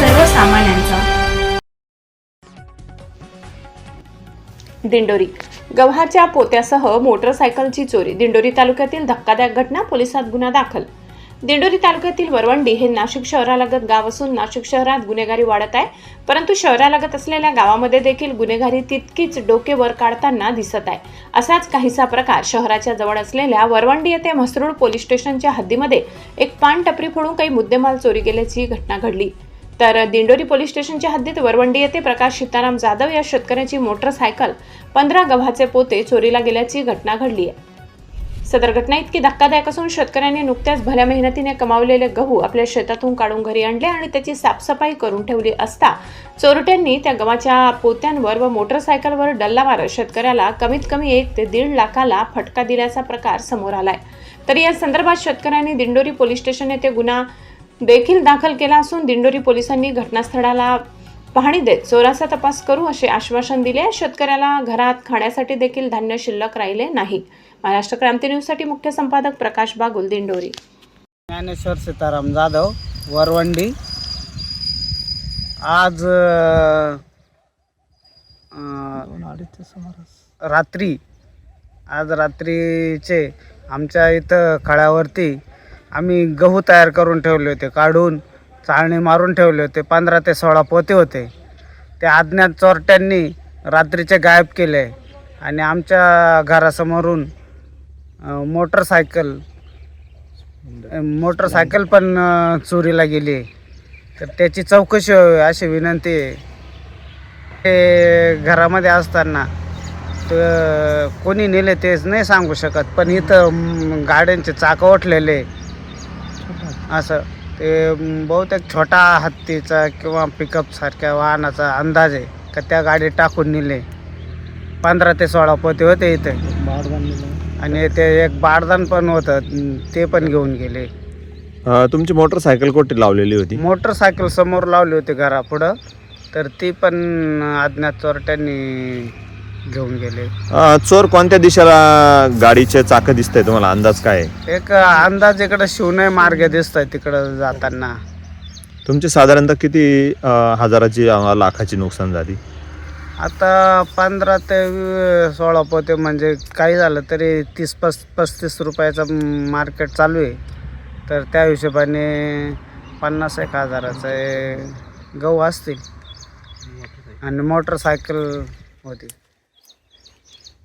सर्वसामान्यांचा. दिंडोरी. गव्हाच्या पोत्यासह मोटरसायकलची चोरी. दिंडोरी तालुक्यातील धक्कादायक घटना पोलिसात गुन्हा दाखल. दिंडोरी तालुक्यातील वरवंडी हे नाशिक शहरालगत गाव असून नाशिक शहरात गुन्हेगारी वाढत आहे परंतु शहरालगत असलेल्या गावामध्ये देखील गुन्हेगारी तितकीच डोके वर काढताना दिसत आहे. असाच काहीसा प्रकार शहराच्या जवळ असलेल्या वरवंडी येथे म्हसरूळ पोलीस स्टेशनच्या हद्दीमध्ये एक पान टपरी फोडून काही मुद्देमाल चोरी केल्याची घटना घडली. तर दिंडोरी पोलीस स्टेशनच्या हद्दीत वरवंडी येथे प्रकाश सीताराम जाधव या शेतकऱ्याची मोटरसायकल पंधरा गव्हाचे पोते चोरीला गेल्याची घटना घडली आहे. सदर घटना इतकी धक्कादायक असून शेतकऱ्यांनी नुकत्याच भल्या मेहनतीने कमावलेले गहू आपल्या शेतातून काढून घरी आणले आणि त्याची साफसफाई करून ठेवली असता चोरट्यांनी त्या गव्हाच्या पोत्यांवर व मोटरसायकलवर डल्ला मारत शेतकऱ्याला कमीत कमी एक ते दीड लाखाला फटका दिल्याचा प्रकार समोर आलाय. तर या संदर्भात शेतकऱ्यांनी दिंडोरी पोलीस स्टेशन येथे गुन्हा देखील दाखल केला असून दिंडोरी पोलिसांनी घटनास्थळाला पाहणी देत चोराचा तपास करू असे आश्वासन दिले. शेतकऱ्याला घरात खाण्यासाठी देखील धान्य शिल्लक राहिले नाही. महाराष्ट्र क्रांती न्यूजसाठी मुख्य संपादक प्रकाश बागुल दिंडोरी. ज्ञानेश्वर सीताराम जाधव वरवंडी. आज रात्री आज रात्रीचे आमच्या इथं खळ्यावरती आम्ही गहू तयार करून ठेवले होते काढून चाळणी मारून ठेवले होते पंधरा ते सोळा पोते होते. ते अज्ञात चोरट्यांनी रात्रीचे गायब केले आणि आमच्या घरासमोरून मोटरसायकल मोटरसायकल पण चोरीला गेली. तर त्याची चौकशी व्हावी अशी विनंती आहे. ते घरामध्ये असताना तर कोणी नेले तेच नाही सांगू शकत पण इथं गाड्यांचे चाकं उठलेले असं. ते बहुतेक छोटा हत्तीचा किंवा पिकअप सारख्या वाहनाचा अंदाज आहे का त्या गाडीत टाकून नेले. पंधरा ते सोळा पोते होते इथे. आणि ते एक बारदान पण होतं ते पण घेऊन गेले. तुमची मोटरसायकल कोठे लावलेली होती? मोटरसायकल समोर लावली होती घरापुढं. तर ती पण अज्ञात चोरट्यांनी घेऊन गेले. अ, चोर कोणत्या दिशेला गाडीचे चाक दिसतंय? तुम्हाला अंदाज काय आहे? एक अंदाज इकडं शिवनय मार्ग दिसतोय तिकडं जाताना. तुमची साधारणतः किती अ, हजाराची अ, लाखाची नुकसान झाली? आता पंधरा ते वी- सोळा पोते म्हणजे काही झालं तरी तीस पस पस्तीस रुपयाचं मार्केट चालू आहे. तर त्या हिशोबाने पन्नास एक हजाराचं गहू असतील. आणि मोटरसायकल होती.